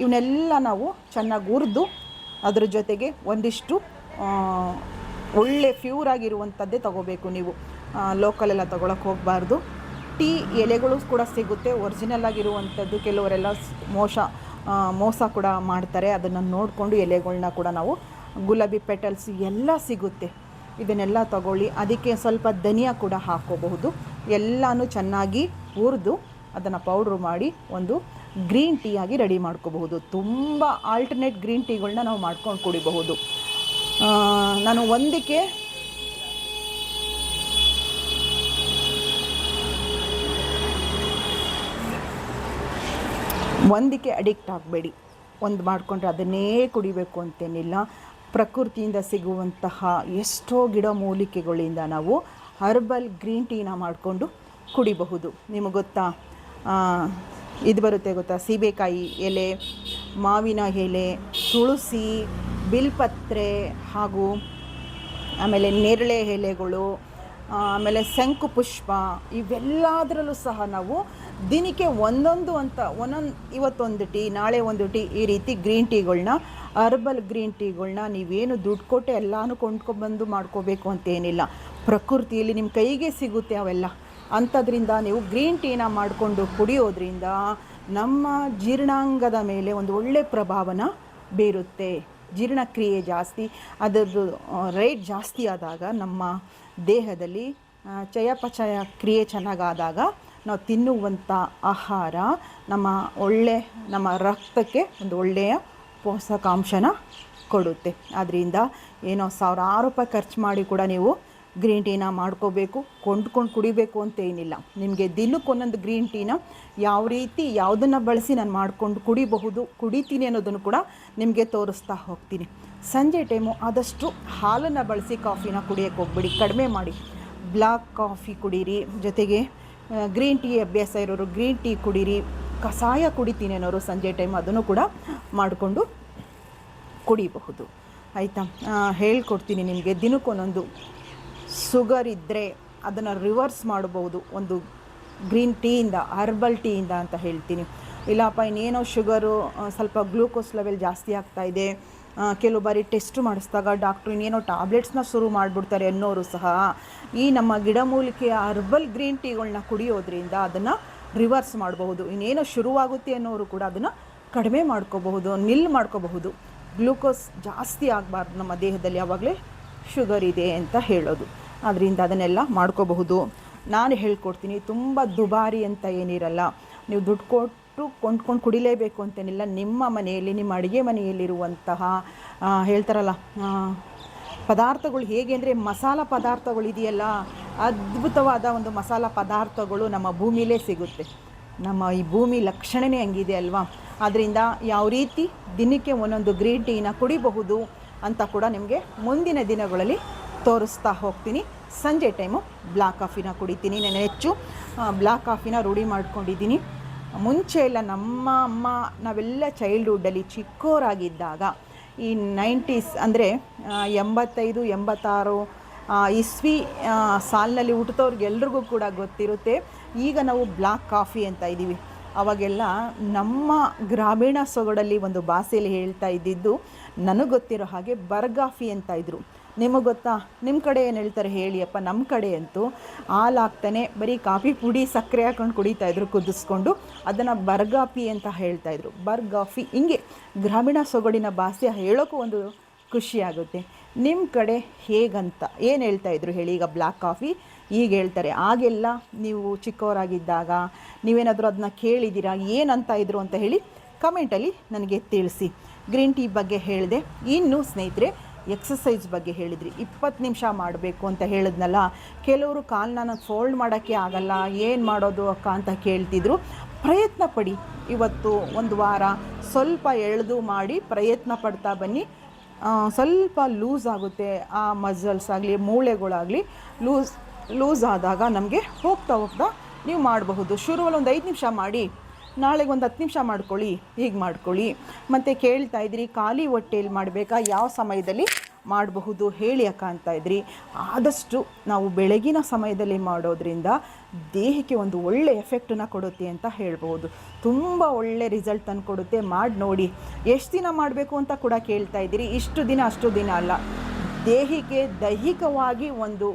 ಇವನ್ನೆಲ್ಲ ನಾವು ಚೆನ್ನಾಗಿ ಹುರಿದು ಅದ್ರ ಜೊತೆಗೆ ಒಂದಿಷ್ಟು ಒಳ್ಳೆ ಫ್ಯೂರ್ ಆಗಿರುವಂಥದ್ದೇ ತಗೋಬೇಕು ನೀವು. ಲೋಕಲೆಲ್ಲ ತೊಗೊಳಕ್ಕೆ ಹೋಗಬಾರ್ದು. ಟೀ ಎಲೆಗಳು ಕೂಡ ಸಿಗುತ್ತೆ. ಒರಿಜಿನಲ್ ಆಗಿರುವಂಥದ್ದು ಕೆಲವರೆಲ್ಲ ಮೋಸ ಮೋಸ ಕೂಡ ಮಾಡ್ತಾರೆ. ಅದನ್ನು ನೋಡಿಕೊಂಡು ಎಲೆಗಳನ್ನ ಕೂಡ ನಾವು ಗುಲಾಬಿ ಪೆಟಲ್ಸ್ ಎಲ್ಲ ಸಿಗುತ್ತೆ. ಇದನ್ನೆಲ್ಲ ತಗೊಳ್ಳಿ. ಅದಕ್ಕೆ ಸ್ವಲ್ಪ ಧನಿಯಾ ಕೂಡ ಹಾಕೋಬಹುದು ಎಲ್ಲನೂ ಚೆನ್ನಾಗಿ ಹುರಿದು ಅದನ್ನು ಪೌಡ್ರು ಮಾಡಿ ಒಂದು ಗ್ರೀನ್ ಟೀ ಆಗಿ ರೆಡಿ ಮಾಡ್ಕೋಬಹುದು. ತುಂಬ ಆಲ್ಟರ್ನೇಟ್ ಗ್ರೀನ್ ಟೀಗಳನ್ನ ನಾವು ಮಾಡ್ಕೊಂಡು ಕುಡಿಬಹುದು. ನಾನು ಒಂದಕ್ಕೆ ಒಂದಕ್ಕೆ ಅಡಿಕ್ಟ್ ಆಗಬೇಡಿ. ಒಂದು ಮಾಡಿಕೊಂಡ್ರೆ ಅದನ್ನೇ ಕುಡಿಬೇಕು ಅಂತೇನಿಲ್ಲ. ಪ್ರಕೃತಿಯಿಂದ ಸಿಗುವಂತಹ ಎಷ್ಟೋ ಗಿಡ ಮೂಲಿಕೆಗಳಿಂದ ನಾವು ಹರ್ಬಲ್ ಗ್ರೀನ್ ಟೀನ ಮಾಡಿಕೊಂಡು ಕುಡಿಬಹುದು. ನಿಮಗೆ ಗೊತ್ತಾ? ಇದು ಬರುತ್ತೆ ಗೊತ್ತಾ? ಸೀಬೆಕಾಯಿ ಎಲೆ, ಮಾವಿನ ಎಲೆ, ತುಳಸಿ, ಬಿಲ್ಪತ್ರೆ ಹಾಗೂ ಆಮೇಲೆ ನೇರಳೆ ಎಲೆಗಳು ಆಮೇಲೆ ಶಂಕು ಪುಷ್ಪ ಇವೆಲ್ಲದರಲ್ಲೂ ಸಹ ನಾವು ದಿನಕ್ಕೆ ಒಂದೊಂದು ಅಂತ ಒಂದೊಂದು ಇವತ್ತೊಂದು ಟೀ, ನಾಳೆ ಒಂದು ಟೀ ಈ ರೀತಿ ಗ್ರೀನ್ ಟೀಗಳನ್ನ ಹರ್ಬಲ್ ಗ್ರೀನ್ ಟೀಗಳನ್ನ ನೀವೇನು ದುಡ್ಡು ಕೊಟ್ಟು ಎಲ್ಲನೂ ಕೊಂಡ್ಕೊಬಂದು ಮಾಡ್ಕೋಬೇಕು ಅಂತೇನಿಲ್ಲ ಪ್ರಕೃತಿಯಲ್ಲಿ ನಿಮ್ಮ ಕೈಗೆ ಸಿಗುತ್ತೆ ಅವೆಲ್ಲ. ಅಂಥದ್ರಿಂದ ನೀವು ಗ್ರೀನ್ ಟೀನ ಮಾಡಿಕೊಂಡು ಕುಡಿಯೋದ್ರಿಂದ ನಮ್ಮ ಜೀರ್ಣಾಂಗದ ಮೇಲೆ ಒಂದು ಒಳ್ಳೆ ಪ್ರಭಾವನ ಬೀರುತ್ತೆ. ಜೀರ್ಣಕ್ರಿಯೆ ಜಾಸ್ತಿ. ಅದರದ್ದು ರೇಟ್ ಜಾಸ್ತಿ ಆದಾಗ ನಮ್ಮ ದೇಹದಲ್ಲಿ ಚಯಾಪಚಯ ಕ್ರಿಯೆ ಚೆನ್ನಾಗಾದಾಗ ನಾವು ತಿನ್ನುವಂಥ ಆಹಾರ ನಮ್ಮ ಒಳ್ಳೆ, ನಮ್ಮ ರಕ್ತಕ್ಕೆ ಒಂದು ಒಳ್ಳೆಯ ಪೋಷಕಾಂಶನ ಕೊಡುತ್ತೆ. ಆದ್ದರಿಂದ ಏನೋ ಸಾವಿರಾರು ರೂಪಾಯಿ ಖರ್ಚು ಮಾಡಿ ಕೂಡ ನೀವು ಗ್ರೀನ್ ಟೀನ ಮಾಡ್ಕೋಬೇಕು, ಕೊಂಡ್ಕೊಂಡು ಕುಡಿಬೇಕು ಅಂತ ಏನಿಲ್ಲ. ನಿಮಗೆ ದಿನಕ್ಕೆ ಒಂದೊಂದು ಗ್ರೀನ್ ಟೀನ ಯಾವ ರೀತಿ ಯಾವುದನ್ನು ಬಳಸಿ ನಾನು ಮಾಡಿಕೊಂಡು ಕುಡಿಬಹುದು, ಕುಡಿತೀನಿ ಅನ್ನೋದನ್ನು ಕೂಡ ನಿಮಗೆ ತೋರಿಸ್ತಾ ಹೋಗ್ತೀನಿ. ಸಂಜೆ ಟೈಮು ಆದಷ್ಟು ಹಾಲನ್ನು ಬಳಸಿ ಕಾಫಿನ ಕುಡಿಯೋಕೆ ಹೋಗ್ಬಿಡಿ, ಕಡಿಮೆ ಮಾಡಿ. ಬ್ಲ್ಯಾಕ್ ಕಾಫಿ ಕುಡೀರಿ, ಜೊತೆಗೆ ಗ್ರೀನ್ ಟೀ ಅಭ್ಯಾಸ ಇರೋರು ಗ್ರೀನ್ ಟೀ ಕುಡೀರಿ ಕಷಾಯ ಕುಡಿತೀನಿ ಅನ್ನೋರು ಸಂಜೆ ಟೈಮ್ ಅದನ್ನು ಕೂಡ ಮಾಡಿಕೊಂಡು ಕುಡಿಬಹುದು. ಆಯಿತಾ? ಹೇಳ್ಕೊಡ್ತೀನಿ ನಿಮಗೆ ದಿನಕ್ಕೊಂದೊಂದು ಶುಗರ್ ಇದ್ದರೆ ಅದನ್ನು ರಿವರ್ಸ್ ಮಾಡಬಹುದು. ಒಂದು ಗ್ರೀನ್ ಟೀಯಿಂದ ಹರ್ಬಲ್ ಟೀಯಿಂದ ಅಂತ ಹೇಳ್ತೀನಿ. ಇಲ್ಲಪ್ಪ, ಇನ್ನೇನೋ ಶುಗರು ಸ್ವಲ್ಪ ಗ್ಲೂಕೋಸ್ ಲೆವೆಲ್ ಜಾಸ್ತಿ ಆಗ್ತಾ ಇದೆ. ಕೆಲವು ಬಾರಿ ಟೆಸ್ಟ್ ಮಾಡಿಸಿದಾಗ ಡಾಕ್ಟ್ರು ಇನ್ನೇನೋ ಟ್ಯಾಬ್ಲೆಟ್ಸ್ನ ಶುರು ಮಾಡಿಬಿಡ್ತಾರೆ ಅನ್ನೋರು ಸಹ. ಈ ನಮ್ಮ ಗಿಡಮೂಲಿಕೆಯ ಹರ್ಬಲ್ ಗ್ರೀನ್ ಟೀಗಳನ್ನ ಕುಡಿಯೋದ್ರಿಂದ ಅದನ್ನು ರಿವರ್ಸ್ ಮಾಡಬಹುದು. ಇನ್ನೇನೋ ಶುರುವಾಗುತ್ತೆ ಅನ್ನೋರು ಕೂಡ ಅದನ್ನು ಕಡಿಮೆ ಮಾಡ್ಕೋಬಹುದು ನಿಲ್ ಮಾಡ್ಕೋಬಹುದು. ಗ್ಲೂಕೋಸ್ ಜಾಸ್ತಿ ಆಗಬಾರ್ದು ನಮ್ಮ ದೇಹದಲ್ಲಿ ಯಾವಾಗಲೇ ಶುಗರ್ ಇದೆ ಅಂತ ಹೇಳೋದು. ಅದರಿಂದ ಅದನ್ನೆಲ್ಲ ಮಾಡ್ಕೋಬಹುದು. ನಾನು ಹೇಳ್ಕೊಡ್ತೀನಿ, ತುಂಬ ದುಬಾರಿ ಅಂತ ಏನಿರಲ್ಲ. ನೀವು ದುಡ್ಡು ಕೊಟ್ಟು ಕೊಂಡ್ಕೊಂಡು ಕುಡಿಲೇಬೇಕು ಅಂತೇನಿಲ್ಲ, ನಿಮ್ಮ ಮನೆಯಲ್ಲಿ, ನಿಮ್ಮ ಅಡುಗೆ ಮನೆಯಲ್ಲಿರುವಂತಹ ಹೇಳ್ತಾರಲ್ಲ ಪದಾರ್ಥಗಳು ಹೇಗೆ ಅಂದರೆ ಮಸಾಲ ಪದಾರ್ಥಗಳು ಇದೆಯಲ್ಲ, ಅದ್ಭುತವಾದ ಒಂದು ಮಸಾಲ ಪದಾರ್ಥಗಳು ನಮ್ಮ ಭೂಮಿಲೇ ಸಿಗುತ್ತೆ. ನಮ್ಮ ಈ ಭೂಮಿ ಲಕ್ಷಣವೇ ಹಂಗಿದೆ ಅಲ್ವಾ? ಅದರಿಂದ ಯಾವ ರೀತಿ ದಿನಕ್ಕೆ ಒಂದೊಂದು ಗ್ರೀನ್ ಟೀನ ಕುಡಿಬಹುದು ಅಂತ ಕೂಡ ನಿಮಗೆ ಮುಂದಿನ ದಿನಗಳಲ್ಲಿ ತೋರಿಸ್ತಾ ಹೋಗ್ತೀನಿ. ಸಂಜೆ ಟೈಮು ಬ್ಲ್ಯಾಕ್ ಕಾಫಿನ ಕುಡಿತೀನಿ ನಾನು ಹೆಚ್ಚು ಬ್ಲ್ಯಾಕ್ ಕಾಫಿನ ರೂಢಿ ಮಾಡ್ಕೊಂಡಿದ್ದೀನಿ. ಮುಂಚೆ ಎಲ್ಲ ನಮ್ಮ ಅಮ್ಮ, ನಾವೆಲ್ಲ ಚೈಲ್ಡ್ಹುಡ್ಡಲ್ಲಿ ಚಿಕ್ಕೋರಾಗಿದ್ದಾಗ, ಈ ನೈಂಟೀಸ್ ಅಂದರೆ ಎಂಬತ್ತೈದು, ಎಂಬತ್ತಾರು ಇಸ್ವಿ ಸಾಲಿನಲ್ಲಿ ಹುಟ್ಟಿದವ್ರಿಗೆಲ್ರಿಗೂ ಕೂಡ ಗೊತ್ತಿರುತ್ತೆ. ಈಗ ನಾವು ಬ್ಲ್ಯಾಕ್ ಕಾಫಿ ಅಂತ ಇದ್ದೀವಿ. ಅವಾಗೆಲ್ಲ ನಮ್ಮ ಗ್ರಾಮೀಣ ಸೊಗಡಲ್ಲಿ ಒಂದು ಭಾಷೆಯಲ್ಲಿ ಹೇಳ್ತಾ ಇದ್ದಿದ್ದು, ನನಗೆ ಗೊತ್ತಿರೋ ಹಾಗೆ ಬರ್ಗಾಫಿ ಅಂತ ಇದ್ರು. ನಿಮಗೆ ಗೊತ್ತಾ? ನಿಮ್ಮ ಕಡೆ ಏನು ಹೇಳ್ತಾರೆ ಹೇಳಿಯಪ್ಪ ನಮ್ಮ ಕಡೆ ಅಂತೂ ಹಾಲು ಹಾಕ್ತಾನೆ ಬರೀ ಕಾಫಿ ಪುಡಿ ಸಕ್ಕರೆ ಕುಡಿತಾ ಇದ್ರು, ಕುದಿಸ್ಕೊಂಡು ಅದನ್ನು ಬರ್ಗಾಫಿ ಅಂತ ಹೇಳ್ತಾ ಇದ್ರು. ಬರ್ಗಾಫಿ, ಹಿಂಗೆ ಗ್ರಾಮೀಣ ಸೊಗಡಿನ ಭಾಷೆ ಹೇಳೋಕ್ಕೂ ಒಂದು ಖುಷಿ ಆಗುತ್ತೆ. ನಿಮ್ಮ ಕಡೆ ಹೇಗಂತ? ಏನು ಹೇಳ್ತಾ ಇದ್ರು ಹೇಳಿ, ಈಗ ಬ್ಲ್ಯಾಕ್ ಕಾಫಿ ಈಗ ಹೇಳ್ತಾರೆ. ಆಗೆಲ್ಲ ನೀವು ಚಿಕ್ಕವರಾಗಿದ್ದಾಗ, ನೀವೇನಾದರೂ ಅದನ್ನ ಕೇಳಿದ್ದೀರಾ ಏನಂತ ಇದ್ರು ಅಂತ ಹೇಳಿ ಕಮೆಂಟಲ್ಲಿ ನನಗೆ ತಿಳಿಸಿ. ಗ್ರೀನ್ ಟೀ ಬಗ್ಗೆ ಹೇಳಿದೆ. ಇನ್ನು ಸ್ನೇಹಿತರೆ ಎಕ್ಸಸೈಸ್ ಬಗ್ಗೆ ಹೇಳಿದ್ರಿ. ಇಪ್ಪತ್ತು ನಿಮಿಷ ಮಾಡಬೇಕು ಅಂತ ಹೇಳಿದ್ನಲ್ಲ, ಕೆಲವರು ಕಾಲನ್ನ ಫೋಲ್ಡ್ ಮಾಡೋಕ್ಕೆ ಆಗಲ್ಲ, ಏನು ಮಾಡೋದು ಅಕ್ಕ ಅಂತ ಕೇಳ್ತಿದ್ರು. ಪ್ರಯತ್ನ ಪಡಿ, ಇವತ್ತು ಒಂದು ವಾರ ಸ್ವಲ್ಪ ಎಳೆದು ಮಾಡಿ ಪ್ರಯತ್ನ ಪಡ್ತಾ ಬನ್ನಿ. ಸ್ವಲ್ಪ ಲೂಸ್ ಆಗುತ್ತೆ ಆ ಮಸಲ್ಸ್ ಆಗಲಿ, ಮೂಳೆಗಳಾಗಲಿ, ಲೂಸ್ ಲೂಸ್ ಆದಾಗ ನಮಗೆ ಹೋಗ್ತಾ ಹೋಗ್ತಾ ನೀವು ಮಾಡಬಹುದು. ಶುರುವಲ್ಲಿ ಒಂದು ಐದು ನಿಮಿಷ ಮಾಡಿ. ನಾಳೆಗೆ ಒಂದು ಹತ್ತು ನಿಮಿಷ ಮಾಡ್ಕೊಳ್ಳಿ, ಹೀಗೆ ಮಾಡ್ಕೊಳ್ಳಿ. ಮತ್ತು ಕೇಳ್ತಾ ಇದ್ರಿ, ಖಾಲಿ ಹೊಟ್ಟೆಯಲ್ಲಿ ಮಾಡಬೇಕಾ? ಯಾವ ಸಮಯದಲ್ಲಿ ಮಾಡಬಹುದು ಹೇಳಿ ಅಕ್ಕ ಅಂತ ಇದ್ರಿ. ಆದಷ್ಟು ನಾವು ಬೆಳಗಿನ ಸಮಯದಲ್ಲಿ ಮಾಡೋದ್ರಿಂದ ದೇಹಕ್ಕೆ ಒಂದು ಒಳ್ಳೆ ಎಫೆಕ್ಟನ್ನು ಕೊಡುತ್ತೆ ಅಂತ ಹೇಳ್ಬೋದು ತುಂಬ ಒಳ್ಳೆ ರಿಸಲ್ಟ್ ತಂದು ಕೊಡುತ್ತೆ. ಮಾಡಿ ನೋಡಿ. ಎಷ್ಟು ದಿನ ಮಾಡಬೇಕು ಅಂತ ಕೂಡ ಕೇಳ್ತಾ ಇದ್ದೀರಿ ಇಷ್ಟು ದಿನ ಅಷ್ಟು ದಿನ ಅಲ್ಲ. ದೇಹಿಗೆ ದೈಹಿಕವಾಗಿ ಒಂದು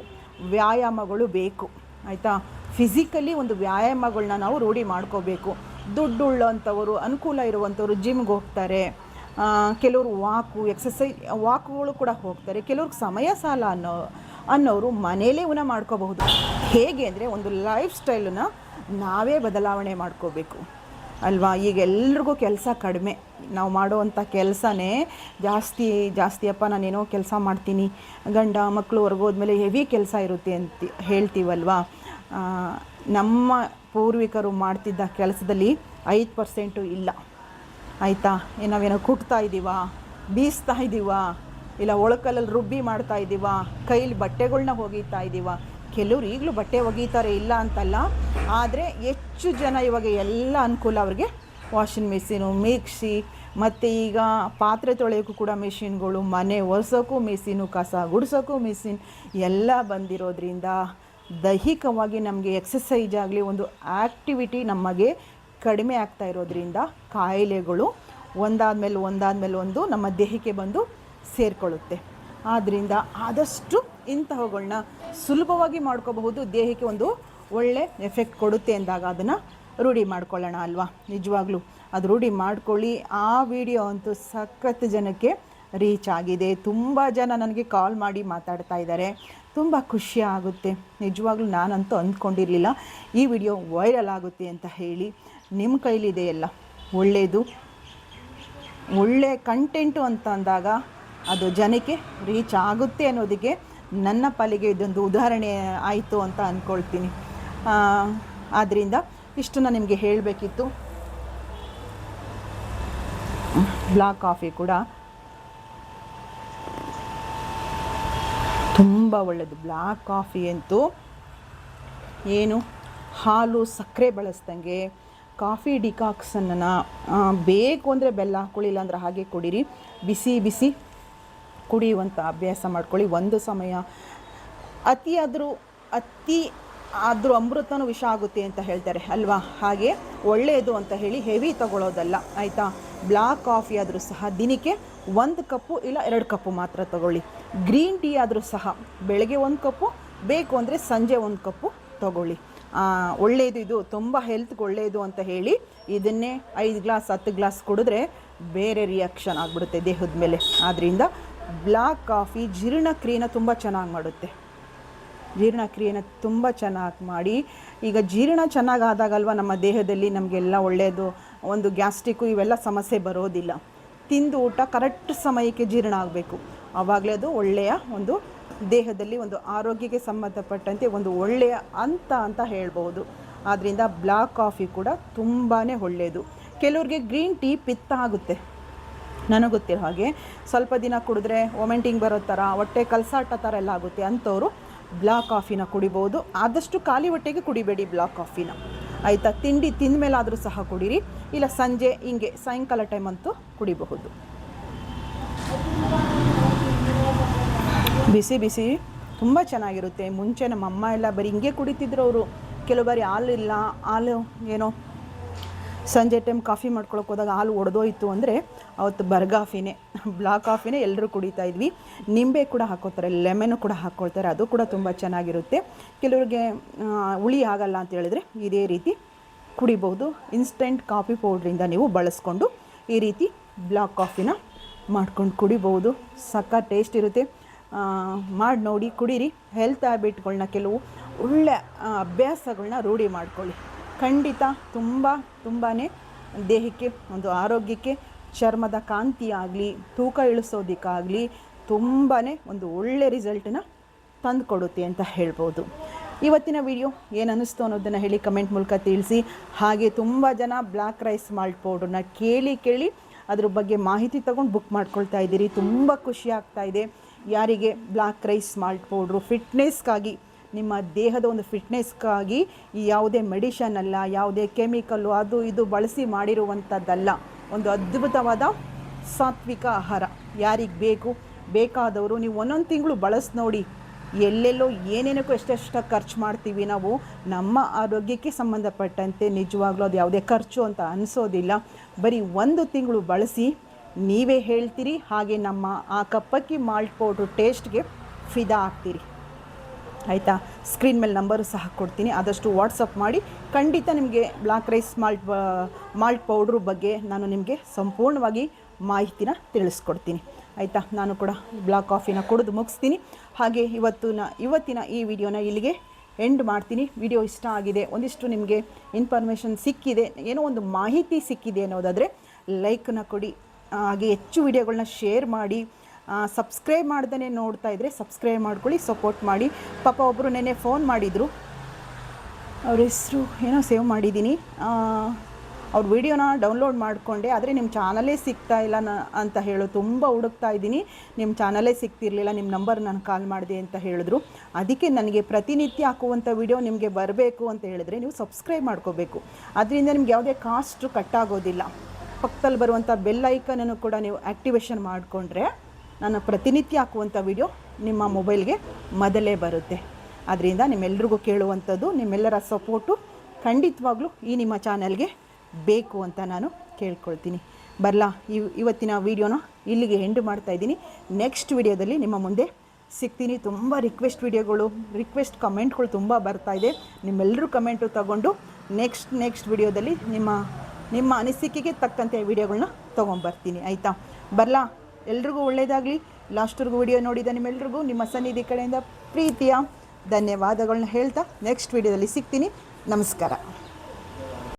ವ್ಯಾಯಾಮಗಳು ಬೇಕು. ಆಯಿತಾ? ಫಿಸಿಕಲಿ ಒಂದು ವ್ಯಾಯಾಮಗಳನ್ನ ನಾವು ರೂಢಿ ಮಾಡ್ಕೋಬೇಕು. ದುಡ್ಡುಳ್ಳಂಥವರು, ಅನುಕೂಲ ಇರುವಂಥವ್ರು ಜಿಮ್ಗೆ ಹೋಗ್ತಾರೆ. ಕೆಲವರು ವಾಕು ಎಕ್ಸಸೈಸ್ ವಾಕುಗಳು ಕೂಡ ಹೋಗ್ತಾರೆ. ಕೆಲವ್ರಿಗೆ ಸಮಯ ಸಾಲ ಅನ್ನೋ, ಅನ್ನೋರು ಮನೇಲೇ ಉನ ಮಾಡ್ಕೋಬಹುದು. ಹೇಗೆ ಅಂದರೆ ಒಂದು ಲೈಫ್ ಸ್ಟೈಲನ್ನು ನಾವೇ ಬದಲಾವಣೆ ಮಾಡ್ಕೋಬೇಕು. ಅಲ್ವಾ? ಈಗ ಎಲ್ರಿಗೂ ಕೆಲಸ ಕಡಿಮೆ. ನಾವು ಮಾಡುವಂಥ ಕೆಲಸನೇ ಜಾಸ್ತಿ ಜಾಸ್ತಿ, ಅಪ್ಪ, ನಾನೇನೋ ಕೆಲಸ ಮಾಡ್ತೀನಿ. ಗಂಡ ಮಕ್ಕಳು ಹೊರಗೋದ್ಮೇಲೆ ಹೆವಿ ಕೆಲಸ ಇರುತ್ತೆ ಅಂತ ಹೇಳ್ತೀವಲ್ವಾ? ನಮ್ಮ ಪೂರ್ವಿಕರು ಮಾಡ್ತಿದ್ದ ಕೆಲಸದಲ್ಲಿ ಐದು ಪರ್ಸೆಂಟು ಇಲ್ಲ. ಆಯಿತಾ? ನಾವೇನೋ ಕುಟ್ತಾ ಇದ್ದೀವಾ ಬೀಸ್ತಾ ಇದ್ದೀವಾ ಇಲ್ಲ, ಒಳಕಲ್ಲಲ್ಲಿ ರುಬ್ಬಿ ಮಾಡ್ತಾ ಇದ್ದೀವಾ ಕೈಲಿ ಬಟ್ಟೆಗಳನ್ನ ಒಗೀತಾ ಇದ್ದೀವಾ ಕೆಲವ್ರು ಈಗಲೂ ಬಟ್ಟೆ ಒಗೀತಾರೆ ಇಲ್ಲ ಅಂತಲ್ಲ. ಆದರೆ ಹೆಚ್ಚು ಜನ ಇವಾಗ ಎಲ್ಲ ಅನುಕೂಲ ಅವ್ರಿಗೆ ವಾಷಿಂಗ್ ಮಿಷಿನು, ಮಿಕ್ಸಿ, ಮತ್ತು ಈಗ ಪಾತ್ರೆ ತೊಳೆಯೋಕ್ಕೂ ಕೂಡ ಮಿಷಿನ್ಗಳು, ಮನೆ ಒರೆಸೋಕ್ಕೂ ಮಿಷಿನು, ಕಸ ಗುಡಿಸೋಕ್ಕೂ ಮಿಷಿನ್ ಎಲ್ಲ ಬಂದಿರೋದ್ರಿಂದ ದೈಹಿಕವಾಗಿ ನಮಗೆ ಎಕ್ಸಸೈಜ್ ಆಗಲಿ ಒಂದು ಆ್ಯಕ್ಟಿವಿಟಿ ನಮಗೆ ಕಡಿಮೆ ಆಗ್ತಾ ಇರೋದ್ರಿಂದ ಕಾಯಿಲೆಗಳು ಒಂದಾದ್ಮೇಲೆ ಒಂದಾದ್ಮೇಲೆ ಒಂದು ನಮ್ಮ ದೇಹಕ್ಕೆ ಬಂದು ಸೇರಿಕೊಳ್ಳುತ್ತೆ. ಆದ್ದರಿಂದ ಆದಷ್ಟು ಇಂತಹವುಗಳನ್ನ ಸುಲಭವಾಗಿ ಮಾಡ್ಕೋಬಹುದು. ದೇಹಕ್ಕೆ ಒಂದು ಒಳ್ಳೆ ಎಫೆಕ್ಟ್ ಕೊಡುತ್ತೆ ಅಂದಾಗ ಅದನ್ನು ರೂಢಿ ಮಾಡ್ಕೊಳ್ಳೋಣ ಅಲ್ವಾ? ನಿಜವಾಗ್ಲೂ ಅದು ರೂಢಿ ಮಾಡ್ಕೊಳ್ಳಿ. ಆ ವಿಡಿಯೋ ಅಂತೂ ಸಖತ್ ಜನಕ್ಕೆ ರೀಚ್ ಆಗಿದೆ. ತುಂಬ ಜನ ನನಗೆ ಕಾಲ್ ಮಾಡಿ ಮಾತಾಡ್ತಾ ಇದ್ದಾರೆ. ತುಂಬ ಖುಷಿ ಆಗುತ್ತೆ. ನಿಜವಾಗ್ಲೂ ನಾನಂತೂ ಅಂದ್ಕೊಂಡಿರಲಿಲ್ಲ. ಈ ವಿಡಿಯೋ ವೈರಲ್ ಆಗುತ್ತೆ ಅಂತ ಹೇಳಿ ನಿಮ್ಮ ಕೈಲಿದೆ ಎಲ್ಲ. ಒಳ್ಳೆಯದು ಒಳ್ಳೆ ಕಂಟೆಂಟು ಅಂತ ಅಂದಾಗ ಅದು ಜನಕ್ಕೆ ರೀಚ್ ಆಗುತ್ತೆ ಅನ್ನೋದಕ್ಕೆ ನನ್ನ ಪಾಲಿಗೆ ಇದೊಂದು ಉದಾಹರಣೆ ಆಯಿತು ಅಂತ ಅಂದ್ಕೊಳ್ತೀನಿ ಆದ್ದರಿಂದ ಇಷ್ಟನ್ನು ನಿಮಗೆ ಹೇಳಬೇಕಿತ್ತು. ಬ್ಲಾಕ್ ಕಾಫಿ ಕೂಡ ತುಂಬ ಒಳ್ಳೆಯದು ಬ್ಲ್ಯಾಕ್ ಕಾಫಿ ಅಂತೂ ಏನು? ಹಾಲು ಸಕ್ಕರೆ ಬಳಸ್ದಂಗೆ ಕಾಫಿ ಡಿಕಾಕ್ಸನ್ನು ಬೇಕು ಅಂದರೆ ಬೆಲ್ಲ ಹಾಕ್ಕೊಳ್ಳಿಲ್ಲ ಅಂದರೆ ಹಾಗೆ ಕುಡೀರಿ. ಬಿಸಿ ಬಿಸಿ ಕುಡಿಯುವಂಥ ಅಭ್ಯಾಸ ಮಾಡ್ಕೊಳ್ಳಿ. ಒಂದು ಸಮಯ ಅತಿಯಾದರೂ ಅತಿ ಆದರೂ ಅಮೃತನೂ ವಿಷ ಆಗುತ್ತೆ ಅಂತ ಹೇಳ್ತಾರೆ ಅಲ್ವಾ? ಹಾಗೆ ಒಳ್ಳೆಯದು ಅಂತ ಹೇಳಿ ಹೆವಿ ತಗೊಳ್ಳೋದಲ್ಲ ಆಯಿತಾ? ಬ್ಲ್ಯಾಕ್ ಕಾಫಿ ಆದರೂ ಸಹ ದಿನಕ್ಕೆ ಒಂದು ಕಪ್ಪು ಇಲ್ಲ ಎರಡು ಕಪ್ಪು ಮಾತ್ರ ತಗೊಳ್ಳಿ. ಗ್ರೀನ್ ಟೀ ಆದರೂ ಸಹ ಬೆಳಗ್ಗೆ ಒಂದು ಕಪ್ಪು, ಬೇಕು ಅಂದರೆ ಸಂಜೆ ಒಂದು ಕಪ್ಪು ತಗೊಳ್ಳಿ. ಒಳ್ಳೆಯದು ಇದು, ತುಂಬ ಹೆಲ್ತ್ಗೆ ಒಳ್ಳೆಯದು ಅಂತ ಹೇಳಿ ಇದನ್ನೇ ಐದು ಗ್ಲಾಸ್, ಹತ್ತು ಗ್ಲಾಸ್ ಕುಡಿದ್ರೆ ಬೇರೆ ರಿಯಾಕ್ಷನ್ ಆಗಿಬಿಡುತ್ತೆ ದೇಹದ ಮೇಲೆ. ಆದ್ದರಿಂದ ಬ್ಲ್ಯಾಕ್ ಕಾಫಿ ಜೀರ್ಣಕ್ರಿಯೆನ ತುಂಬ ಚೆನ್ನಾಗಿ ಮಾಡುತ್ತೆ. ಜೀರ್ಣಕ್ರಿಯೆನ ತುಂಬ ಚೆನ್ನಾಗಿ ಮಾಡಿ. ಈಗ ಜೀರ್ಣ ಚೆನ್ನಾಗಿ ಆದಾಗಲ್ವ ನಮ್ಮ ದೇಹದಲ್ಲಿ ನಮಗೆಲ್ಲ ಒಳ್ಳೆಯದು ಒಂದು ಗ್ಯಾಸ್ಟಿಕ್ಕು ಇವೆಲ್ಲ ಸಮಸ್ಯೆ ಬರೋದಿಲ್ಲ. ತಿಂದು ಊಟ ಕರೆಕ್ಟ್ ಸಮಯಕ್ಕೆ ಜೀರ್ಣ ಆಗಬೇಕು. ಆವಾಗಲೇ ಅದು ಒಳ್ಳೆಯ ಒಂದು ದೇಹದಲ್ಲಿ ಒಂದು ಆರೋಗ್ಯಕ್ಕೆ ಸಂಬಂಧಪಟ್ಟಂತೆ ಒಂದು ಒಳ್ಳೆಯ ಅಂತ ಅಂತ ಹೇಳ್ಬೋದು ಆದ್ದರಿಂದ ಬ್ಲ್ಯಾಕ್ ಕಾಫಿ ಕೂಡ ತುಂಬಾ ಒಳ್ಳೆಯದು. ಕೆಲವ್ರಿಗೆ ಗ್ರೀನ್ ಟೀ ಪಿತ್ತ ಆಗುತ್ತೆ. ನನಗೆ ಗೊತ್ತಿರೋ ಹಾಗೆ ಸ್ವಲ್ಪ ದಿನ ಕುಡಿದ್ರೆ ವಾಮಿಟಿಂಗ್ ಬರೋ ಥರ ಹೊಟ್ಟೆ ಕಲ್ಸಾಟ ಥರ ಎಲ್ಲ ಆಗುತ್ತೆ ಅಂಥವರು ಬ್ಲ್ಯಾಕ್ ಕಾಫಿನ ಕುಡಿಬೋದು ಆದಷ್ಟು ಖಾಲಿ ಹೊಟ್ಟೆಗೆ ಕುಡಿಬೇಡಿ ಬ್ಲ್ಯಾಕ್ ಕಾಫಿನ. ಆಯಿತಾ? ತಿಂಡಿ ತಿಂದ ಮೇಲಾದರೂ ಸಹ ಕುಡೀರಿ. ಇಲ್ಲ ಸಂಜೆ ಹಿಂಗೆ ಸಾಯಂಕಾಲ ಟೈಮ್ ಅಂತೂ ಕುಡಿಬಹುದು. ಬಿಸಿ ಬಿಸಿ. ತುಂಬ ಚೆನ್ನಾಗಿರುತ್ತೆ. ಮುಂಚೆ ನಮ್ಮ ಅಮ್ಮ ಎಲ್ಲ ಬರೀ ಹಿಂಗೆ ಕುಡಿತಿದ್ರು ಅವರು. ಕೆಲವು ಬಾರಿ ಹಾಲಿಲ್ಲ, ಹಾಲು ಏನೋ ಸಂಜೆ ಟೈಮ್ ಕಾಫಿ ಮಾಡ್ಕೊಳಕ್ಕೆ ಹೋದಾಗ ಹಾಲು ಒಡೆದೋಯ್ತು ಅಂದರೆ ಅವತ್ತು ಬರ್ಗಾಫಿನೇ ಬ್ಲಾಕ್ ಕಾಫಿನೇ ಎಲ್ಲರೂ ಕುಡಿತಾ ಇದ್ವಿ. ನಿಂಬೆ ಕೂಡ ಹಾಕೋತಾರೆ ಲೆಮನ್ನು ಕೂಡ ಹಾಕ್ಕೊಳ್ತಾರೆ ಅದು ಕೂಡ ತುಂಬ ಚೆನ್ನಾಗಿರುತ್ತೆ. ಕೆಲವರಿಗೆ ಹುಳಿ ಆಗಲ್ಲ ಅಂತ ಹೇಳಿದ್ರೆ ಇದೇ ರೀತಿ ಕುಡಿಬಹುದು ಇನ್ಸ್ಟೆಂಟ್ ಕಾಫಿ ಪೌಡ್ರಿಂದ ನೀವು ಬಳಸ್ಕೊಂಡು ಈ ರೀತಿ ಬ್ಲಾಕ್ ಕಾಫಿನ ಮಾಡ್ಕೊಂಡು ಕುಡಿಬಹುದು ಸಕ್ಕ ಟೇಸ್ಟ್ ಇರುತ್ತೆ. ಮಾಡಿ ನೋಡಿ, ಕುಡೀರಿ. ಹೆಲ್ತ್ ಹ್ಯಾಬಿಟ್ಗಳನ್ನ ಕೆಲವು ಒಳ್ಳೆ ಅಭ್ಯಾಸಗಳನ್ನ ರೂಢಿ ಮಾಡ್ಕೊಳ್ಳಿ. ಖಂಡಿತ ತುಂಬ ತುಂಬಾ ದೇಹಕ್ಕೆ ಒಂದು ಆರೋಗ್ಯಕ್ಕೆ ಚರ್ಮದ ಕಾಂತಿ ಆಗಲಿ ತೂಕ ಇಳಿಸೋದಕ್ಕಾಗಲಿ ತುಂಬಾ ಒಂದು ಒಳ್ಳೆ ರಿಸಲ್ಟನ್ನು ತಂದು ಕೊಡುತ್ತೆ ಅಂತ ಹೇಳ್ಬೋದು. ಇವತ್ತಿನ ವಿಡಿಯೋ ಏನು ಅನ್ನಿಸ್ತು ಅನ್ನೋದನ್ನು ಹೇಳಿ ಕಮೆಂಟ್ ಮೂಲಕ ತಿಳಿಸಿ. ಹಾಗೆ ತುಂಬ ಜನ ಬ್ಲ್ಯಾಕ್ ರೈಸ್ ಮಾಲ್ಟ್ ಪೌಡ್ರನ್ನ ಕೇಳಿ ಕೇಳಿ ಅದ್ರ ಬಗ್ಗೆ ಮಾಹಿತಿ ತಗೊಂಡು ಬುಕ್ ಮಾಡ್ಕೊಳ್ತಾ ಇದ್ದೀರಿ. ತುಂಬ ಖುಷಿ ಆಗ್ತಾ ಇದೆ. ಯಾರಿಗೆ ಬ್ಲ್ಯಾಕ್ ರೈಸ್ ಮಾಲ್ಟ್ ಪೌಡ್ರು ಫಿಟ್ನೆಸ್ಗಾಗಿ ನಿಮ್ಮ ದೇಹದ ಒಂದು ಫಿಟ್ನೆಸ್ಗಾಗಿ ಯಾವುದೇ ಮೆಡಿಷನ್ ಅಲ್ಲ, ಯಾವುದೇ ಕೆಮಿಕಲ್ಲು ಅದು ಇದು ಬಳಸಿ ಮಾಡಿರುವಂಥದ್ದಲ್ಲ ಒಂದು ಅದ್ಭುತವಾದ ಸಾತ್ವಿಕ ಆಹಾರ. ಯಾರಿಗೆ ಬೇಕು? ಬೇಕಾದವರು ನೀವು ಒಂದೊಂದು ತಿಂಗಳು ಬಳಸಿ ನೋಡಿ. ಎಲ್ಲೆಲ್ಲೋ ಏನೇನಕ್ಕೂ ಎಷ್ಟೆಷ್ಟು ಖರ್ಚು ಮಾಡ್ತೀವಿ ನಾವು, ನಮ್ಮ ಆರೋಗ್ಯಕ್ಕೆ ಸಂಬಂಧಪಟ್ಟಂತೆ ನಿಜವಾಗ್ಲೂ ಅದು ಯಾವುದೇ ಖರ್ಚು ಅಂತ ಅನಿಸೋದಿಲ್ಲ. ಬರೀ ಒಂದು ತಿಂಗಳು ಬಳಸಿ ನೀವೇ ಹೇಳ್ತೀರಿ, ಹಾಗೆ ನಮ್ಮ ಆ ಕಪ್ಪಕ್ಕಿ ಮಾಲ್ಟ್ ಪೌಡ್ರು ಟೇಸ್ಟ್ಗೆ ಫಿದಾ ಆಗ್ತೀರಿ. ಆಯಿತಾ? ಸ್ಕ್ರೀನ್ ಮೇಲೆ ನಂಬರು ಸಹ ಕೊಡ್ತೀನಿ. ಆದಷ್ಟು ವಾಟ್ಸಪ್ ಮಾಡಿ. ಖಂಡಿತ ನಿಮಗೆ black rice malt malt powder ಬಗ್ಗೆ ನಾನು ನಿಮಗೆ ಸಂಪೂರ್ಣವಾಗಿ ಮಾಹಿತಿನ ತಿಳಿಸ್ಕೊಡ್ತೀನಿ. ಆಯಿತಾ? ನಾನು ಕೂಡ ಬ್ಲಾಕ್ ಕಾಫಿನ ಕುಡಿದು ಮುಗಿಸ್ತೀನಿ. ಹಾಗೆ ಇವತ್ತಿನ ಇವತ್ತಿನ ಈ ವಿಡಿಯೋನ ಇಲ್ಲಿಗೆ ಎಂಡ್ ಮಾಡ್ತೀನಿ. ವಿಡಿಯೋ ಇಷ್ಟ ಆಗಿದೆ, ಒಂದಿಷ್ಟು ನಿಮಗೆ ಇನ್ಫಾರ್ಮೇಷನ್ ಸಿಕ್ಕಿದೆ, ಏನೋ ಒಂದು ಮಾಹಿತಿ ಸಿಕ್ಕಿದೆ ಅನ್ನೋದಾದರೆ ಲೈಕ್ನ ಕೊಡಿ. ಹಾಗೆ ಹೆಚ್ಚು ವಿಡಿಯೋಗಳನ್ನ ಶೇರ್ ಮಾಡಿ. ಸಬ್ಸ್ಕ್ರೈಬ್ ಮಾಡ್ದೇ ನೋಡ್ತಾ ಇದ್ದರೆ ಸಬ್ಸ್ಕ್ರೈಬ್ ಮಾಡ್ಕೊಳ್ಳಿ ಸಪೋರ್ಟ್ ಮಾಡಿ. ಪಾಪ ಒಬ್ಬರು ನೆನ್ನೆ ಫೋನ್ ಮಾಡಿದರು. ಅವ್ರ ಹೆಸರು ಏನೋ ಸೇವ್ ಮಾಡಿದ್ದೀನಿ. ಅವ್ರ ವಿಡಿಯೋನ ಡೌನ್ಲೋಡ್ ಮಾಡಿಕೊಂಡೆ. ಆದರೆ ನಿಮ್ಮ ಚಾನಲೇ ಸಿಗ್ತಾ ಇಲ್ಲ ನ, ಅಂತ ಹೇಳು. ತುಂಬ ಹುಡುಕ್ತಾ ಇದ್ದೀನಿ. ನಿಮ್ಮ ಚಾನಲೇ ಸಿಗ್ತಿರ್ಲಿಲ್ಲ ನಿಮ್ಮ ನಂಬರ್ ನಾನು ಕಾಲ್ ಮಾಡಿದೆ ಅಂತ ಹೇಳಿದ್ರು. ಅದಕ್ಕೆ ನನಗೆ ಪ್ರತಿನಿತ್ಯ ಹಾಕುವಂಥ ವಿಡಿಯೋ ನಿಮಗೆ ಬರಬೇಕು ಅಂತ ಹೇಳಿದ್ರೆ ನೀವು ಸಬ್ಸ್ಕ್ರೈಬ್ ಮಾಡ್ಕೋಬೇಕು. ಅದರಿಂದ ನಿಮ್ಗೆ ಯಾವುದೇ ಕಾಸ್ಟು ಕಟ್ಟಾಗೋದಿಲ್ಲ ಪಕ್ಕದಲ್ಲಿ ಬರುವಂಥ ಬೆಲ್ ಐಕನನ್ನು ಕೂಡ ನೀವು ಆ್ಯಕ್ಟಿವೇಶನ್ ಮಾಡಿಕೊಂಡ್ರೆ ನಾನು ಪ್ರತಿನಿತ್ಯ ಹಾಕುವಂಥ ವಿಡಿಯೋ ನಿಮ್ಮ ಮೊಬೈಲ್ಗೆ ಮೊದಲೇ ಬರುತ್ತೆ. ಅದರಿಂದ ನಿಮ್ಮೆಲ್ರಿಗೂ ಕೇಳುವಂಥದ್ದು, ನಿಮ್ಮೆಲ್ಲರ ಸಪೋರ್ಟು ಖಂಡಿತವಾಗ್ಲೂ ಈ ನಿಮ್ಮ ಚಾನಲ್ಗೆ ಬೇಕು ಅಂತ ನಾನು ಕೇಳ್ಕೊಳ್ತೀನಿ. ಬರಲಾ, ಇವ್, ಇವತ್ತಿನ ವೀಡಿಯೋನ ಇಲ್ಲಿಗೆ ಎಂಡ್ ಮಾಡ್ತಾ ಇದ್ದೀನಿ. ನೆಕ್ಸ್ಟ್ ವಿಡಿಯೋದಲ್ಲಿ ನಿಮ್ಮ ಮುಂದೆ ಸಿಗ್ತೀನಿ. ತುಂಬ ರಿಕ್ವೆಸ್ಟ್ ವಿಡಿಯೋಗಳು, ರಿಕ್ವೆಸ್ಟ್ ಕಮೆಂಟ್ಗಳು ತುಂಬ ಬರ್ತಾ ಇದೆ. ನಿಮ್ಮೆಲ್ಲರೂ ಕಮೆಂಟು ತಗೊಂಡು ನೆಕ್ಸ್ಟ್ ನೆಕ್ಸ್ಟ್ ವಿಡಿಯೋದಲ್ಲಿ ನಿಮ್ಮ ನಿಮ್ಮ ಅನಿಸಿಕೆಗೆ ತಕ್ಕಂತೆ ವಿಡಿಯೋಗಳನ್ನ ತೊಗೊಂಬರ್ತೀನಿ. ಆಯಿತಾ? ಬರಲಾ? ಎಲ್ರಿಗೂ ಒಳ್ಳೆಯದಾಗಲಿ ಲಾಸ್ಟ್ವರೆಗೂ ವಿಡಿಯೋ ನೋಡಿದ ನಿಮ್ಮೆಲ್ರಿಗೂ ನಿಮ್ಮ ಸನ್ನಿಧಿ ಕಡೆಯಿಂದ ಪ್ರೀತಿಯ ಧನ್ಯವಾದಗಳನ್ನ ಹೇಳ್ತಾ ನೆಕ್ಸ್ಟ್ ವಿಡಿಯೋದಲ್ಲಿ ಸಿಗ್ತೀನಿ. ನಮಸ್ಕಾರ.